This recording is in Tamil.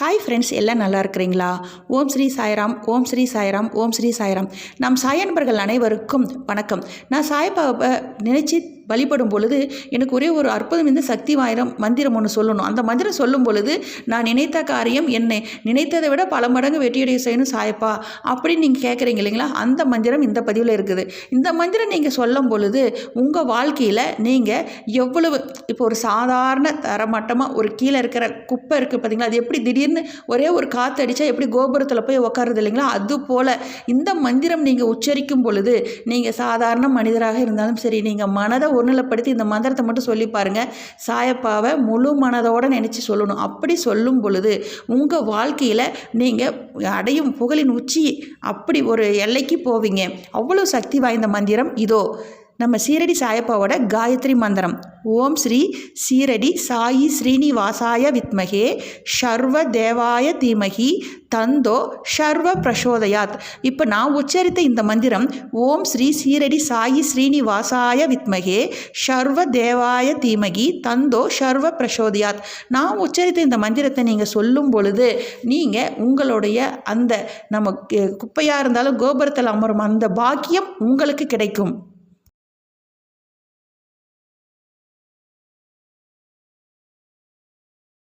ஹாய் ஃப்ரெண்ட்ஸ் எல்லாம் நல்லா இருக்கிறீங்களா? ஓம் ஸ்ரீ சாய்ராம் ஓம் ஸ்ரீ சாய்ராம் ஓம் ஸ்ரீ சாய்ராம். நம் சாயன்பர்கள் அனைவருக்கும் வணக்கம். நான் சாய்பாபா நினச்சி வழிபடும் பொழுது எனக்கு ஒரே ஒரு அற்புதம் இந்த சக்தி வாயிரம் மந்திரம் ஒன்று சொல்லணும். அந்த மந்திரம் சொல்லும் பொழுது நான் நினைத்த காரியம் என்னை? நினைத்ததை விட பல மடங்கு வெற்றியடைய செய்யணும் சாயப்பா. அப்படின்னு நீங்கள் கேட்குறீங்க இல்லைங்களா? அந்த மந்திரம் இந்த பதிவில் இருக்குது. இந்த மந்திரம் நீங்கள் சொல்லும் பொழுது உங்கள் வாழ்க்கையில் நீங்கள் எவ்வளவு இப்போ ஒரு சாதாரண தரமட்டமாக ஒரு கீழே இருக்கிற குப்பை இருக்குது பார்த்தீங்களா அது எப்படி திடீர்னு ஒரே ஒரு காற்று அடித்தா எப்படி கோபுரத்தில் போய் உட்காருது இல்லைங்களா? அது போல் இந்த மந்திரம் நீங்கள் உச்சரிக்கும் பொழுது நீங்கள் சாதாரண மனிதராக இருந்தாலும் சரி நீங்கள் மனதை ஒருநிலைப்படுத்தி இந்த மந்திரத்தை மட்டும் சொல்லி பாருங்கள் சாயப்பாவை முழு மனதோடு நினச்சி சொல்லணும். அப்படி சொல்லும் பொழுது உங்கள் வாழ்க்கையில் நீங்கள் அடையும் புகழின் உச்சி அப்படி ஒரு எல்லைக்கு போவீங்க. அவ்வளோ சக்தி வாய்ந்த மந்திரம் இதோ. நம்ம சீரடி சாயப்பாவோட காயத்ரி மந்திரம். ஓம் ஸ்ரீ சீரடி சாயி ஸ்ரீனிவாசாய வித்மகே ஷர்வ தேவாய தீமகி தந்தோ ஷர்வ பிரசோதயாத். இப்போ நான் உச்சரித்த இந்த மந்திரம் ஓம் ஸ்ரீ சீரடி சாயி ஸ்ரீனிவாசாய வித்மகே ஷர்வ தேவாய தீமகி தந்தோ ஷர்வ பிரசோதயாத். நான் உச்சரித்த இந்த மந்திரத்தை நீங்கள் சொல்லும் பொழுது நீங்கள் உங்களுடைய அந்த நம்ம குப்பையாக இருந்தாலும் கோபுரத்தில் அமரும் அந்த பாக்கியம் உங்களுக்கு கிடைக்கும்.